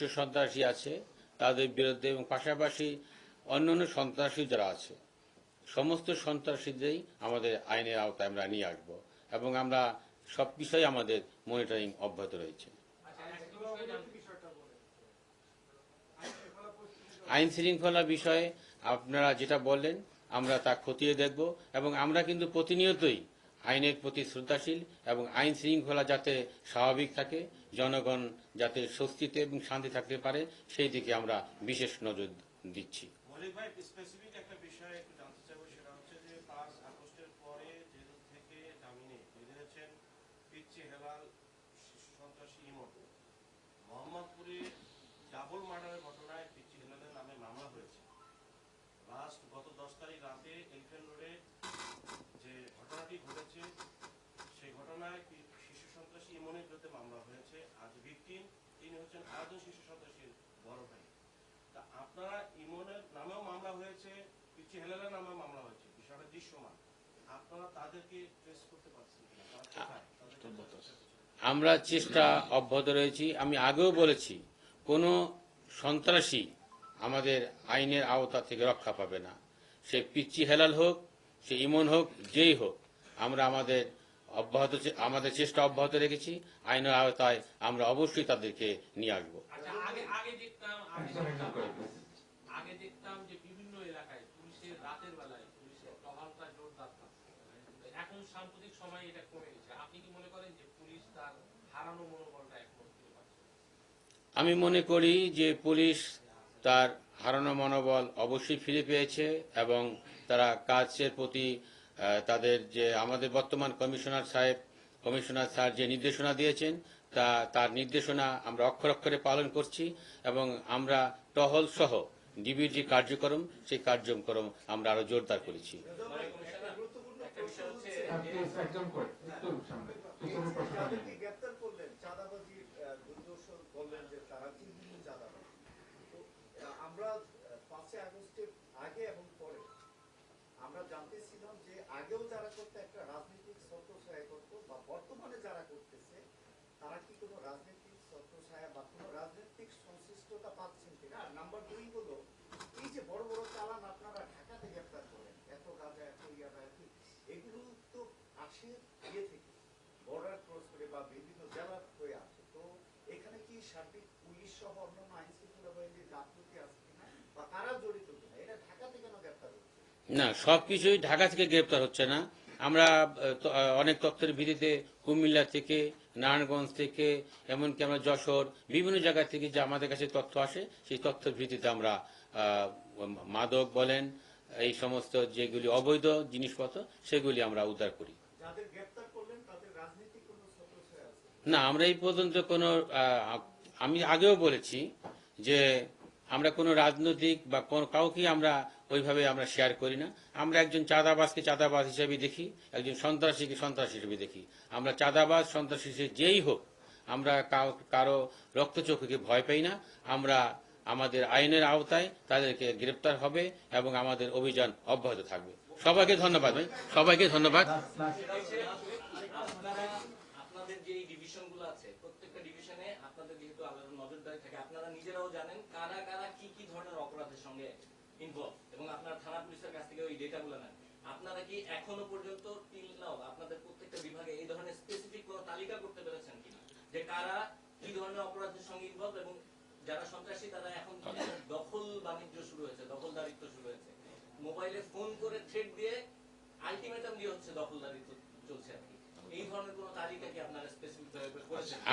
কিছু সন্ত্রাসী আছে তাদের বিরুদ্ধে এবং পাশাপাশি অন্যান্য সন্ত্রাসী যারা আছে, সমস্ত সন্ত্রাসীদেরই আমাদের আইনের আওতায় আমরা নিয়ে আসব এবং আমরা সব বিষয়ে আমাদের মনিটরিং অব্যাহত রয়েছে। আইন শৃঙ্খলা বিষয়ে আপনারা যেটা বললেন, আমরা তা খতিয়ে দেখব এবং আমরা কিন্তু প্রতিনিয়তই আইনের প্রতি শ্রদ্ধাশীল এবং আইন শৃঙ্খলা যাতে স্বাভাবিক থাকে, জনগণ যাতে স্বস্তিতে এবং শান্তি থাকতে পারে, সেই দিকে আমরা বিশেষ নজর দিচ্ছি। পাঁচ ঘটনায় পিচ্ছি হেলালের নামে মামলা হয়েছে। গত দশ তারিখ রাতে রোডে ঘটনাটি ঘটেছে সেই ঘটনায় শিশু সন্ত্রাসী ইমনের বিরুদ্ধে মামলা হয়েছে। আজ ভিকটিম তিনি হচ্ছেন আরেকজন শিশু সন্ত্রাসীর বড় ভাই। তা আপনারা ইমনের নামেও মামলা হয়েছে পিচি হেলালের নামেও মামলা হয়েছে বিষয়টা দৃশ্যমান। আপনারা তাদেরকে ট্রেস করতে পারছেন আমরা চেষ্টা অব্যাহত রয়েছি। আমি আগেও বলেছি কোনো সন্ত্রাসী আমাদের আইনের আওতা থেকে রক্ষা পাবে না। সে পিচ্চি হেলাল হোক সে ইমন হোক যেই হোক আমরা আমাদের অব্যাহত আমাদের চেষ্টা অব্যাহত রেখেছি। আইনের আওতায় আমরা অবশ্যই তাদেরকে নিয়ে আসব। আচ্ছা আগে আগে দেখতাম আগে দেখতাম আগে দেখতাম যে বিভিন্ন এলাকায় পুলিশের রাতের বেলায় পুলিশের টহলটা জোরদার এখন সাম্প্রতিক সময়ে এটা কমে গেছে। আপনি কি মনে করেন যে পুলিশ তার হারানো মনোবলটা এখন আমি মনে করি যে পুলিশ তার হারানো মনোবল অবশ্যই ফিরে পেয়েছে এবং তারা কাজের প্রতি তাদের যে আমাদের বর্তমান কমিশনার সাহেব, কমিশনার স্যার যে নির্দেশনা দিয়েছেন, তা, তার নির্দেশনা আমরা অক্ষর অক্ষরে পালন করছি এবং আমরা টহল সহ ডিবির যে কার্যক্রম, সেই কার্যক্রম আমরা আরও জোরদার করেছি। আমরা আগস্টের আগে এবং আমরা জানতেছিলাম যে আগেও যারা করতে একটা রাজনৈতিক ছত্রছায়া করতো বা বর্তমানে যারা করতেছে, তারা কি কোনো রাজনৈতিক ছত্রছায়া বা কোনো রাজনৈতিক সংশ্লিষ্টতা পাচ্ছেন কিনা? আর নাম্বার দুই হলো, এই যে বড় বড় চালান আপনারা ঢাকাতে গ্রেপ্তার করেন, এত গাঁজা, এত ইয়াবা এত এগুলো তো আসে ইয়ে থেকে বর্ডার ক্রস করে বা বিভিন্ন জেলা হয়ে আসে। তো এখানে কি সার্বিক পুলিশ সহ অন্যান্য আইন শৃঙ্খলা বাহিনীর গাফলতি আছে কিনা বা কারা জড়িত কিনা? এটা ঢাকাতে কেন গ্রেপ্তার না সবকিছুই ঢাকা থেকে গ্রেপ্তার হচ্ছে না। আমরা অনেক তথ্যের ভিত্তিতে কুমিল্লা থেকে নারায়ণগঞ্জ থেকে এমনকি আমরা যশোর বিভিন্ন জায়গা থেকে যে আমাদের কাছে তথ্য আসে সেই তথ্যের ভিত্তিতে আমরা মাদক বলেন এই সমস্ত যেগুলি অবৈধ জিনিসপত্র সেগুলি আমরা উদ্ধার করি। না আমরা এই পর্যন্ত কোনো আমি আগেও বলেছি যে আমরা কোনো রাজনৈতিক বা কাউকে আমরা ওইভাবে আমরা শেয়ার করি না। আমরা একজন চাঁদাবাজকে চাঁদাবাজ হিসেবে দেখি, একজন সন্ত্রাসীকে সন্ত্রাসী হিসেবে দেখি। আমরা চাঁদাবাজ, সন্ত্রাসী হিসেবে যেই হোক, আমরা কারও রক্তচক্ষুকে ভয় পাই না। আমরা আমাদের আইনের আওতায় তাদেরকে গ্রেপ্তার হবে এবং আমাদের অভিযান অব্যাহত থাকবে। সবাইকে ধন্যবাদ ভাই। সবাইকে ধন্যবাদ। আপনাদের যে ডিভিশনগুলো আছে প্রত্যেকটা ডিভিশনে আপনাদের যেহেতু আলাদা নজরদারি থাকে আপনারা নিজেরাও জানেন কারা কারা কি কি ধরনের অপরাধের সঙ্গে ইনভলভ এবং আপনারা থানা পুলিশের কাছ থেকে ওই ডেটা গুলো নেন। আপনারা কি এখনও পর্যন্ত টিল নাও আপনাদের প্রত্যেকটা বিভাগে এই ধরনের স্পেসিফিক কোনো তালিকা করতে পেরেছেন কিনা? যে কারা কি ধরনের অপরাধের সঙ্গে ইনভলভ এবং যারা সন্ত্রাসী তারা এখন দখল বাণিজ্য শুরু হয়েছে দখলদারিত্ব শুরু হয়েছে। মোবাইলে ফোন করে থ্রেট দিয়ে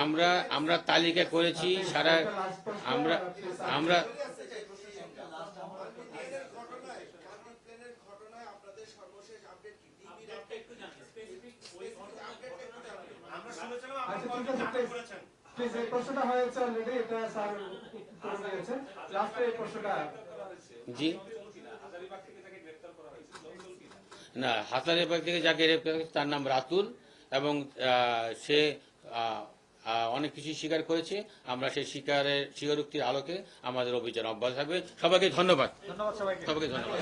এটা আমরা তালিকা করেছি, সারা আমরা আমরা জি। না হাতারেবাগ থেকে যাকে করেছে তার নাম রাতুল এবং সে অনেক কিছু স্বীকার করেছে। আমরা সেই স্বীকারের স্বীকারোক্তির আলোকে আমাদের অভিযান অব্যাহত থাকবে। সবাইকে ধন্যবাদ। ধন্যবাদ সবাইকে। সবাইকে ধন্যবাদ।